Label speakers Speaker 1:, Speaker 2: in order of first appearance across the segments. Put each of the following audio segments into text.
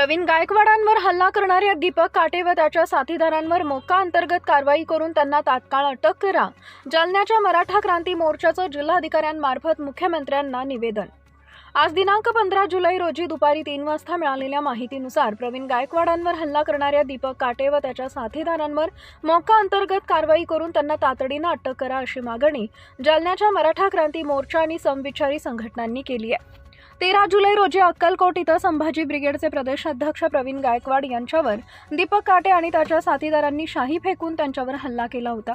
Speaker 1: प्रवीण गायकवाडांवर हल्ला करणाऱ्या दीपक काटे व त्याच्या साथीदारांवर मोका अंतर्गत कारवाई करून त्यांना तात्काळ अटक करा. जालन्याच्या मराठा क्रांती मोर्चाचं जिल्हाधिकाऱ्यांमार्फत मुख्यमंत्र्यांना निवेदन. आज दिनांक पंधरा जुलै रोजी दुपारी तीन वाजता मिळालेल्या माहितीनुसार प्रवीण गायकवाडांवर हल्ला करणाऱ्या दीपक काटे व त्याच्या साथीदारांवर मोका अंतर्गत कारवाई करून त्यांना तातडीनं अटक करा अशी मागणी जालन्याच्या मराठा क्रांती मोर्चा आणि समविचारी संघटनांनी केली आहे. तेरा जुलै रोजी अक्कलकोट इथं संभाजी ब्रिगेडचे प्रदेशाध्यक्ष प्रवीण गायकवाड यांच्यावर दीपक काटे आणि त्याच्या साथीदारांनी शाही फेकून त्यांच्यावर हल्ला केला होता.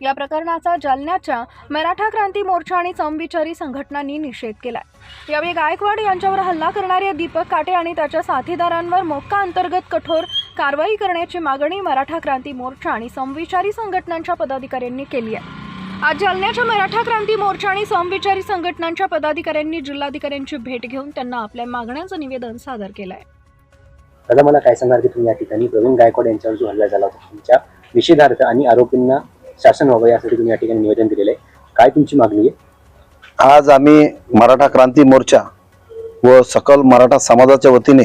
Speaker 1: या प्रकरणाचा जालन्याच्या मराठा क्रांती मोर्चा आणि समविचारी संघटनांनी निषेध केलाय. यावेळी गायकवाड यांच्यावर हल्ला करणाऱ्या दीपक काटे आणि त्याच्या साथीदारांवर मोक्का अंतर्गत कठोर कारवाई करण्याची मागणी मराठा क्रांती मोर्चा आणि समविचारी संघटनांच्या पदाधिकाऱ्यांनी केली आहे. आज जालन्याच्या मराठा क्रांती मोर्चा आणि समविचारी संघटनांच्या पदाधिकाऱ्यांनी जिल्हाधिकाऱ्यांची भेट घेऊन त्यांना आपल्या मागण्यांचं निवेदन सादर केलं आहे
Speaker 2: दादा मला काय सांगणार की तुम्ही या ठिकाणी प्रवीण गायकवाड यांच्यावर जो हल्ला झाला होता तुमच्या निषेधार्थ आणि आरोपींना शासन व्हावं यासाठी तुम्ही या ठिकाणी निवेदन दिलेलं आहे. काय तुमची मागणी आहे?
Speaker 3: आज आम्ही मराठा क्रांती मोर्चा व सकल मराठा समाजाच्या वतीने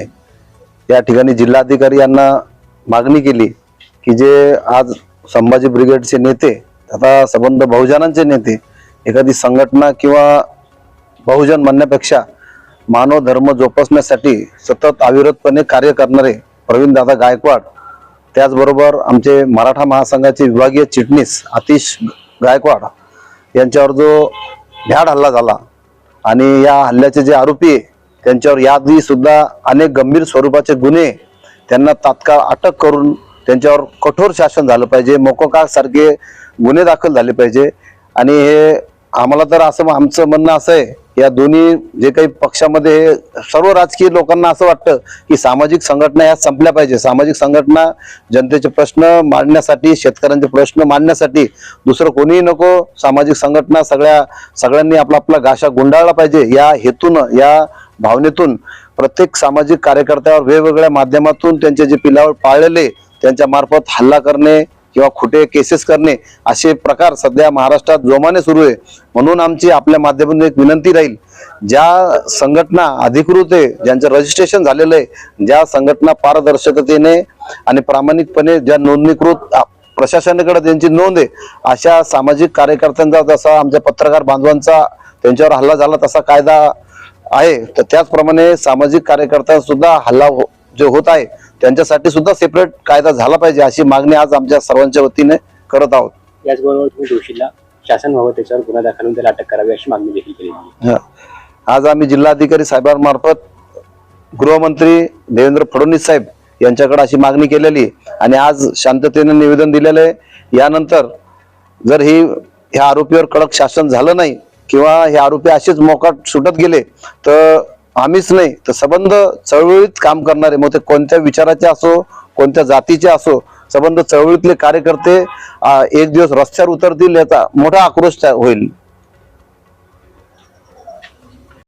Speaker 3: या ठिकाणी जिल्हाधिकारी यांना मागणी केली की जे आज संभाजी ब्रिगेडचे नेते आता संबंध बहुजनांचे नेते एखादी संघटना किंवा बहुजन म्हणण्यापेक्षा मानव धर्म जोपासण्यासाठी सतत अविरतपणे कार्य करणारे प्रवीणदादा गायकवाड त्याचबरोबर आमचे मराठा महासंघाचे विभागीय चिटणीस आतिश गायकवाड यांच्यावर जो भ्याड हल्ला झाला आणि या हल्ल्याचे जे आरोपी आहे त्यांच्यावर याआधी सुद्धा अनेक गंभीर स्वरूपाचे गुन्हे त्यांना तात्काळ अटक करून त्यांच्यावर कठोर शासन झालं पाहिजे मोकोकासारखे गुन्हे दाखल झाले पाहिजे. आणि हे आम्हाला तर असं आमचं म्हणणं असं आहे या दोन्ही जे काही पक्षामध्ये सर्व राजकीय लोकांना असं वाटतं की सामाजिक संघटना या संपल्या पाहिजे. सामाजिक संघटना जनतेचे प्रश्न मांडण्यासाठी शेतकऱ्यांचे प्रश्न मांडण्यासाठी दुसरं कोणीही नको. सामाजिक संघटना सगळ्या सगळ्यांनी आपला आपला गाशा गुंडाळला पाहिजे. या हेतून या भावनेतून प्रत्येक सामाजिक कार्यकर्त्यावर वेगवेगळ्या माध्यमातून त्यांचे जे पिलावर पाळलेले त्यांच्या मार्फत हल्ला करणे किंवा खोटे केसेस करणे असे प्रकार सध्या महाराष्ट्रात जोमाने सुरू आहे. म्हणून आमची आपल्या माध्यमातून एक विनंती राहील ज्या संघटना अधिकृत आहे ज्यांचं रजिस्ट्रेशन झालेलं आहे ज्या संघटना पारदर्शकतेने आणि प्रामाणिकपणे ज्या नोंदणीकृत प्रशासनाकडे त्यांची नोंद आहे अशा सामाजिक कार्यकर्त्यांचा जसा आमच्या पत्रकार बांधवांचा त्यांच्यावर हल्ला झाला तसा कायदा आहे. तर त्याचप्रमाणे सामाजिक कार्यकर्त्यांसुद्धा हल्ला हो- जे होत आहे त्यांच्यासाठी सुद्धा सेपरेट कायदा झाला पाहिजे अशी मागणी आज आमच्या सर्वांच्या वतीने करत आहोत
Speaker 2: याचबरोबर तुम्ही दोषीला शासन व्हावं त्याच्यावर गुन्हा दाखल होऊन त्याला अटक करावी अशी मागणी देखील केली.
Speaker 3: आज आम्ही जिल्हाधिकारी साहेबांमार्फत गृहमंत्री देवेंद्र फडणवीस साहेब यांच्याकडे अशी मागणी केलेली आहे. आणि आज शांततेने निवेदन दिलेलं आहे यानंतर जर ही ह्या आरोपीवर कडक शासन झालं नाही किंवा हे आरोपी असेच मोकाट सुटत गेले तर आम्हीच नाही तर संबंध चळवळीत काम करणारे मग ते कोणत्या विचाराचे असो कोणत्या जातीचे असो संबंध चळवळीतले कार्यकर्ते एक दिवस रस्त्यावर उतरतील याचा मोठा आक्रोश होईल.